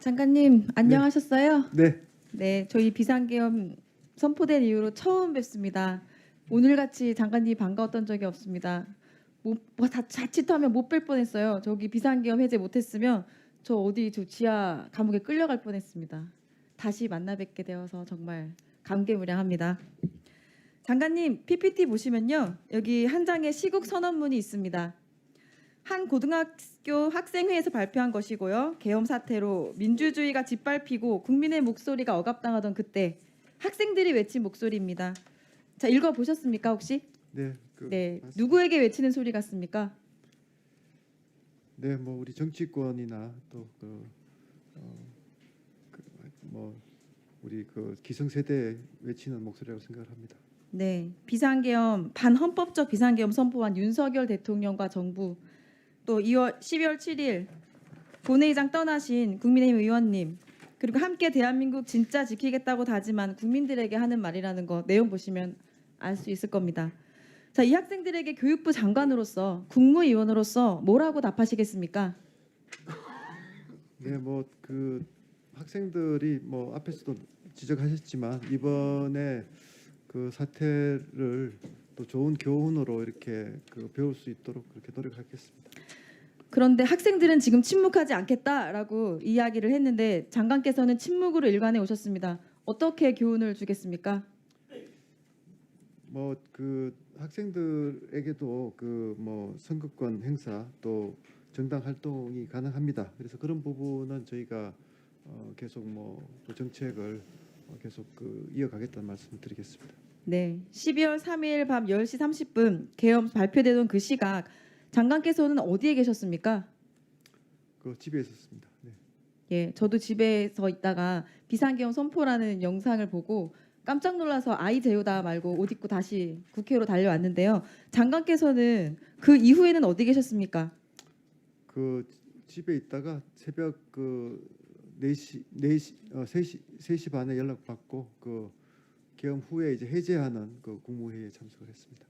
장관님 안녕하셨어요? 네, 네, 저희 비상계엄 선포된 이후로 처음 뵙습니다. 오늘같이 장관님 반가웠던 적이 없습니다. 못, 뭐 다, 자칫하면 못 뵐 뻔했어요. 저기 비상계엄 해제 못했으면 저 어디 저 지하 감옥에 끌려갈 뻔했습니다. 다시 만나 뵙게 되어서 정말 감개무량합니다. 장관님 PPT 보시면요 여기 한 장의 시국 선언문이 있습니다. 한 고등학교 학생회에서 발표한 것이고요. 계엄 사태로 민주주의가 짓밟히고 국민의 목소리가 억압당하던 그때 학생들이 외친 목소리입니다. 자 읽어 보셨습니까 혹시? 네, 그, 네 맞습니다. 누구에게 외치는 소리 같습니까? 네, 뭐 우리 정치권이나 또그 어, 그, 뭐 우리 그 기성세대 외치는 목소리라고 생각을 합니다. 네 비상계엄 반헌법적 비상계엄 선포한 윤석열 대통령과 정부 또 2월 12월 7일 본회의장 떠나신 국민의힘 의원님 그리고 함께 대한민국 진짜 지키겠다고 다짐한 국민들에게 하는 말이라는 거 내용 보시면 알 수 있을 겁니다. 자, 이 학생들에게 교육부 장관으로서 국무위원으로서 뭐라고 답하시겠습니까? 네, 뭐 그 학생들이 뭐 앞에서도 지적하셨지만 이번에 그 사태를 또 좋은 교훈으로 이렇게 그 배울 수 있도록 그렇게 노력하겠습니다. 그런데 학생들은 지금 침묵하지 않겠다라고 이야기를 했는데 장관께서는 침묵으로 일관해 오셨습니다. 어떻게 교훈을 주겠습니까? 뭐 그 학생들에게도 그 뭐 선거권 행사 또 정당 활동이 가능합니다. 그래서 그런 부분은 저희가 어 계속 뭐 그 정책을 어 계속 그 이어가겠다는 말씀을 드리겠습니다. 네. 12월 3일 밤 10시 30분 계엄 발표되던 그 시각 장관께서는 어디에 계셨습니까? 그 집에 있었습니다. 네. 예, 저도 집에서 있다가 비상계엄 선포라는 영상을 보고 깜짝 놀라서 아이 재우다 말고 옷 입고 다시 국회로 달려왔는데요. 장관께서는 그 이후에는 어디 계셨습니까? 그 집에 있다가 새벽 그 4시 4시 어 3시 3시 반에 연락 받고 그 계엄 후에 이제 해제하는 그 국무회의에 참석을 했습니다.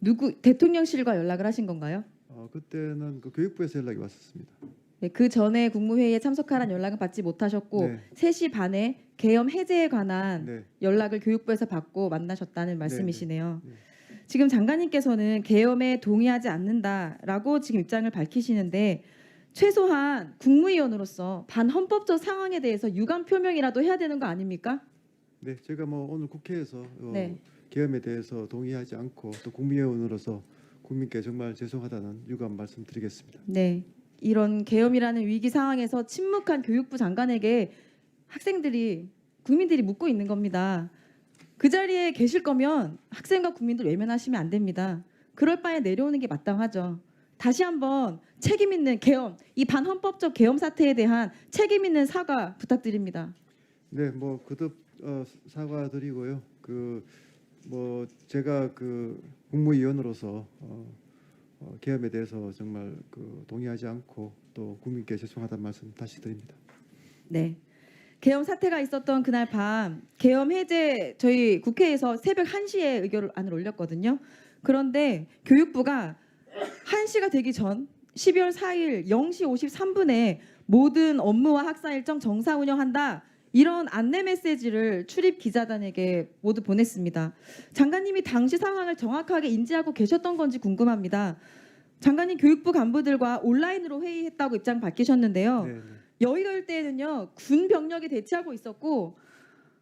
누구 대통령실과 연락을 하신 건가요? 어 그때는 그 교육부에서 연락이 왔었습니다. 네, 그 전에 국무회의에 참석하라는 연락은 받지 못하셨고 네. 3시 반에 계엄 해제에 관한 네. 연락을 교육부에서 받고 만나셨다는 말씀이시네요. 네. 지금 장관님께서는 계엄에 동의하지 않는다라고 지금 입장을 밝히시는데 최소한 국무위원으로서 반헌법적 상황에 대해서 유감 표명이라도 해야 되는 거 아닙니까? 네, 제가 뭐 오늘 국회에서 어, 네. 계엄에 대해서 동의하지 않고 또 국민의원으로서 국민께 정말 죄송하다는 유감 말씀드리겠습니다. 네. 이런 계엄이라는 위기 상황에서 침묵한 교육부 장관에게 학생들이 국민들이 묻고 있는 겁니다. 그 자리에 계실 거면 학생과 국민들 외면하시면 안 됩니다. 그럴 바에 내려오는 게 마땅하죠. 다시 한번 책임 있는 계엄, 이 반헌법적 계엄 사태에 대한 책임 있는 사과 부탁드립니다. 네, 뭐 거듭 어, 사과드리고요. 그 뭐 제가 그 국무위원으로서 어, 어, 계엄에 대해서 정말 그 동의하지 않고 또 국민께 죄송하다는 말씀 다시 드립니다. 네. 계엄 사태가 있었던 그날 밤 계엄 해제 저희 국회에서 새벽 1시에 의결안을 올렸거든요. 그런데 교육부가 1시가 되기 전 12월 4일 0시 53분에 모든 업무와 학사 일정 정상 운영한다. 이런 안내 메시지를 출입 기자단에게 모두 보냈습니다. 장관님이 당시 상황을 정확하게 인지하고 계셨던 건지 궁금합니다. 장관님 교육부 간부들과 온라인으로 회의했다고 입장 밝히셨는데요. 네, 네. 여의도 때는요 군 병력이 대치하고 있었고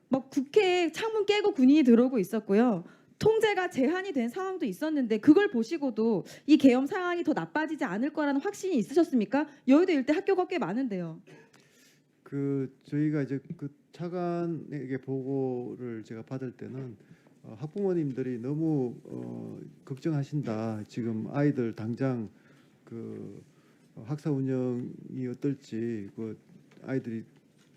막 국회에 창문 깨고 군인이 들어오고 있었고요 통제가 제한이 된 상황도 있었는데 그걸 보시고도 이 계엄 상황이 더 나빠지지 않을 거라는 확신이 있으셨습니까? 여의도 일대 학교가 꽤 많은데요. 그 저희가 이제 그 차관에게 보고를 제가 받을 때는 어, 학부모님들이 너무 어, 걱정하신다. 지금 아이들 당장 그 어, 학사 운영이 어떨지 그 아이들이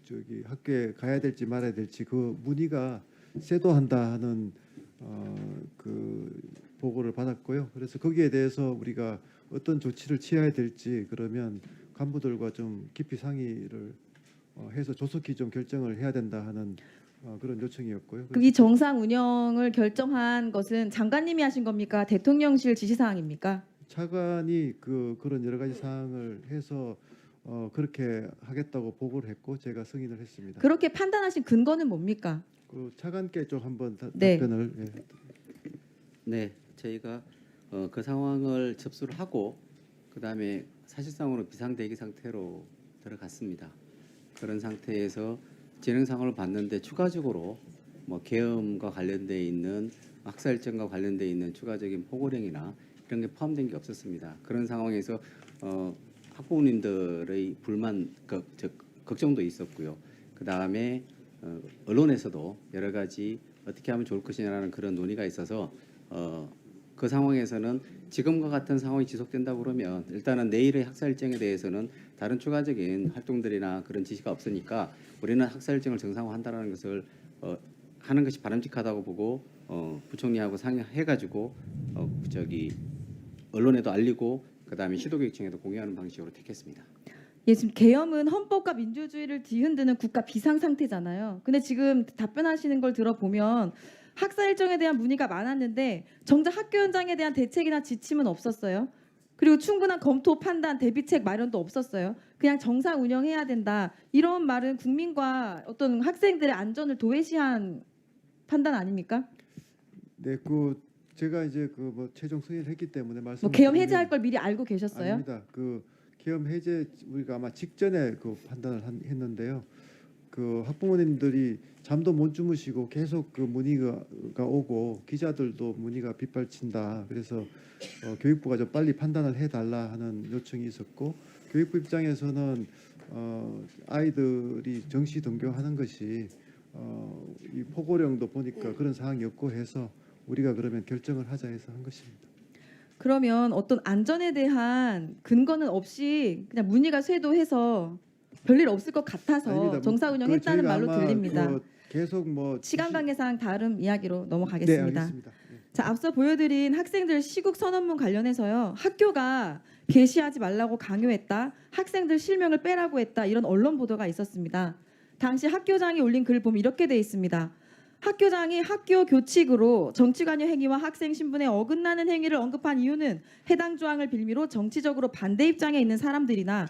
저기 학교에 가야 될지 말아야 될지 그 문의가 쇄도한다 하는 어, 그 보고를 받았고요. 그래서 거기에 대해서 우리가 어떤 조치를 취해야 될지 그러면 간부들과 좀 깊이 상의를 어, 해서 조속히 좀 결정을 해야 된다 하는 어, 그런 요청이었고요. 그럼 이 정상 운영을 결정한 것은 장관님이 하신 겁니까? 대통령실 지시 사항입니까? 차관이 그 그런 여러 가지 사항을 해서 어, 그렇게 하겠다고 보고를 했고 제가 승인을 했습니다. 그렇게 판단하신 근거는 뭡니까? 그 차관께 좀 한번 다- 네. 답변을 예. 네, 저희가 어, 그 상황을 접수를 하고 그 다음에 사실상으로 비상대기 상태로 들어갔습니다. 그런 상태에서 진행 상황을 봤는데 추가적으로 뭐 계엄과 관련돼 있는 학살증과 관련돼 있는 추가적인 포고령이나 이런 게 포함된 게 없었습니다. 그런 상황에서 어, 학부모님들의 불만, 그, 저, 걱정도 있었고요. 그 다음에 어, 언론에서도 여러 가지 어떻게 하면 좋을 것이냐라는 그런 논의가 있어서 어, 그 상황에서는 지금과 같은 상황이 지속된다 그러면 일단은 내일의 학사 일정에 대해서는 다른 추가적인 활동들이나 그런 지시가 없으니까 우리는 학사 일정을 정상화한다라는 것을 어, 하는 것이 바람직하다고 보고 어, 부총리하고 상의해가지고 어, 저기 언론에도 알리고 그다음에 시도교육청에도 공유하는 방식으로 택했습니다. 예, 지금 계엄은 헌법과 민주주의를 뒤흔드는 국가 비상 상태잖아요. 근데 지금 답변하시는 걸 들어보면 학사 일정에 대한 문의가 많았는데 정작 학교 현장에 대한 대책이나 지침은 없었어요. 그리고 충분한 검토, 판단, 대비책 마련도 없었어요. 그냥 정상 운영해야 된다. 이런 말은 국민과 어떤 학생들의 안전을 도외시한 판단 아닙니까? 네, 그 제가 이제 그 뭐 최종 승인을 했기 때문에 말씀 뭐 계엄 해제할 걸 미리 알고 계셨어요? 아닙니다. 그 계엄 해제 우리가 아마 직전에 그 판단을 한- 했는데요. 그 학부모님들이 잠도 못 주무시고 계속 그 문의가 가 오고 기자들도 문의가 빗발친다. 그래서 어, 교육부가 좀 빨리 판단을 해달라 하는 요청이 있었고 교육부 입장에서는 어, 아이들이 정시 등교하는 것이 어, 이 포고령도 보니까 그런 상황이었고 해서 우리가 그러면 결정을 하자 해서 한 것입니다. 그러면 어떤 안전에 대한 근거는 없이 그냥 문의가 쇄도해서 별일 없을 것 같아서 아닙니다. 뭐 정상 운영했다는 그 말로 들립니다. 그 계속 뭐 시간 관계상 다른 이야기로 네, 넘어가겠습니다. 알겠습니다. 네. 자, 앞서 보여드린 학생들 시국 선언문 관련해서요. 학교가 게시하지 말라고 강요했다. 학생들 실명을 빼라고 했다. 이런 언론 보도가 있었습니다. 당시 학교장이 올린 글 보면 이렇게 돼 있습니다. 학교장이 학교 교칙으로 정치관여 행위와 학생 신분에 어긋나는 행위를 언급한 이유는 해당 조항을 빌미로 정치적으로 반대 입장에 있는 사람들이나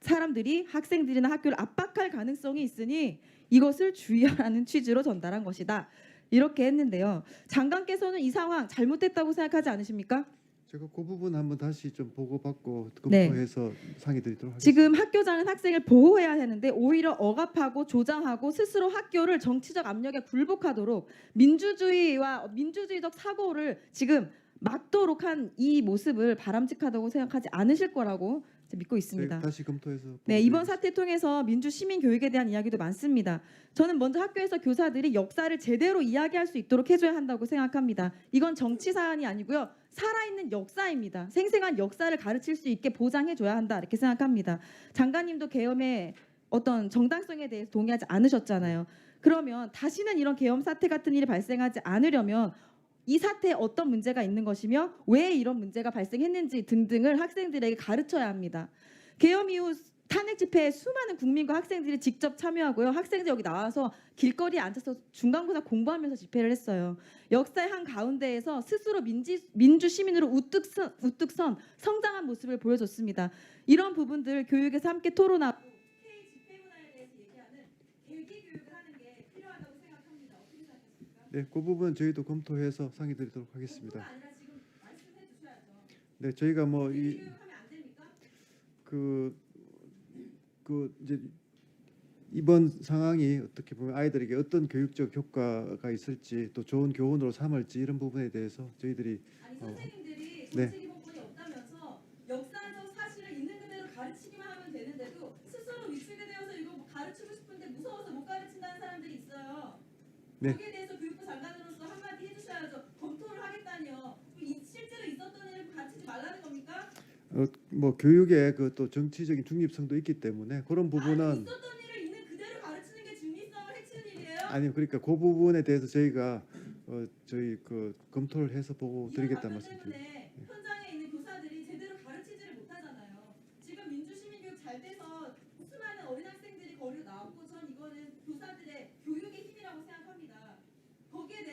사람들이 학생들이나 학교를 압박할 가능성이 있으니 이것을 주의하라는 취지로 전달한 것이다. 이렇게 했는데요. 장관께서는 이 상황 잘못됐다고 생각하지 않으십니까? 제가 그 부분 한번 다시 좀 보고받고 네. 검토해서 상의드리도록 하겠습니다. 지금 학교장은 학생을 보호해야 하는데 오히려 억압하고 조장하고 스스로 학교를 정치적 압력에 굴복하도록 민주주의와 민주주의적 사고를 지금 막도록 한 이 모습을 바람직하다고 생각하지 않으실 거라고 믿고 있습니다. 저희가 다시 검토해서 네, 이번. 사태 통해서 민주 시민 교육에 대한 이야기도 많습니다. 저는 먼저 학교에서 교사들이 역사를 제대로 이야기할 수 있도록 해줘야 한다고 생각합니다. 이건 정치 사안이 아니고요. 살아있는 역사입니다. 생생한 역사를 가르칠 수 있게 보장해줘야 한다 이렇게 생각합니다. 장관님도 계엄의 어떤 정당성에 대해서 동의하지 않으셨잖아요. 그러면 다시는 이런 계엄 사태 같은 일이 발생하지 않으려면 이 사태에 어떤 문제가 있는 것이며 왜 이런 문제가 발생했는지 등등을 학생들에게 가르쳐야 합니다. 계엄 이후 탄핵 집회에 수많은 국민과 학생들이 직접 참여하고요. 학생들 여기 나와서 길거리에 앉아서 중간고사 공부하면서 집회를 했어요. 역사의 한 가운데에서 스스로 민지, 민주 시민으로 우뚝 선, 우뚝 선 성장한 모습을 보여줬습니다. 이런 부분들 교육에서 함께 토론하고 K 집회 문화에 대해서 얘기하는 계기 교육을 하는 게 필요하다고 생각합니다. 어떻게 네, 그 부분 저희도 검토해서 상의 드리도록 하겠습니다. 지금 말씀해 주셔야죠. 네, 저희가 계기 뭐이그 교육하면 안 됩니까? 그 이제 이번 상황이 어떻게 보면 아이들에게 어떤 교육적 효과가 있을지 또 좋은 교훈으로 삼을지 이런 부분에 대해서 저희들이 아니 어. 선생님들이 네. 정치 기본권이 없다면서 역사적 사실을 있는 그대로 가르치기만 하면 되는데도 스스로 위축이 되어서 이거 뭐 가르치고 싶은데 무서워서 못 가르친다는 사람들이 있어요. 네. 거기에 대해서 장관으로서 한마디 해주셔야죠. 검토를 하겠다니요. 이 실제로 있었던 일을 가르치지 말라는 겁니까? 어, 뭐 교육의 그 또 정치적인 중립성도 있기 때문에 그런 아니, 부분은 있었던 일을 있는 그대로 가르치는 게 중립성을 해치는 일이에요. 아니 그러니까 그 부분에 대해서 저희가 어, 저희 그 검토를 해서 보고 드리겠다 말씀드립니다. 때문에 현장에 있는 교사들이 제대로 가르치지를 못하잖아요. 지금 민주시민교육 잘 돼서 수많은 어린 학생들이 거리로 나왔고 전 이거는 교사들의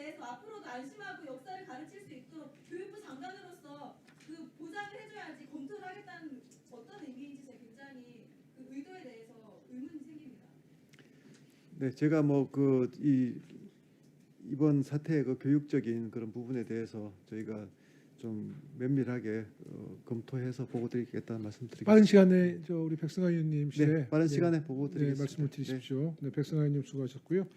대해서 앞으로도 안심하고 역사를 가르칠 수 있도록 교육부 장관으로서 그 보장을 해줘야지 검토를 하겠다는 어떤 의미인지 제가 굉장히 그 의도에 대해서 의문이 생깁니다. 네, 제가 뭐 그 이 이번 사태의 그 교육적인 그런 부분에 대해서 저희가 좀 면밀하게 어, 검토해서 보고 드리겠다는 말씀 드리겠습니다. 빠른 시간에 저 우리 백승아 의원님 네, 빠른 예, 시간에 보고 네, 드리겠습니다. 네, 말씀을 드리십시오. 네, 백승아 의원님 수고하셨고요.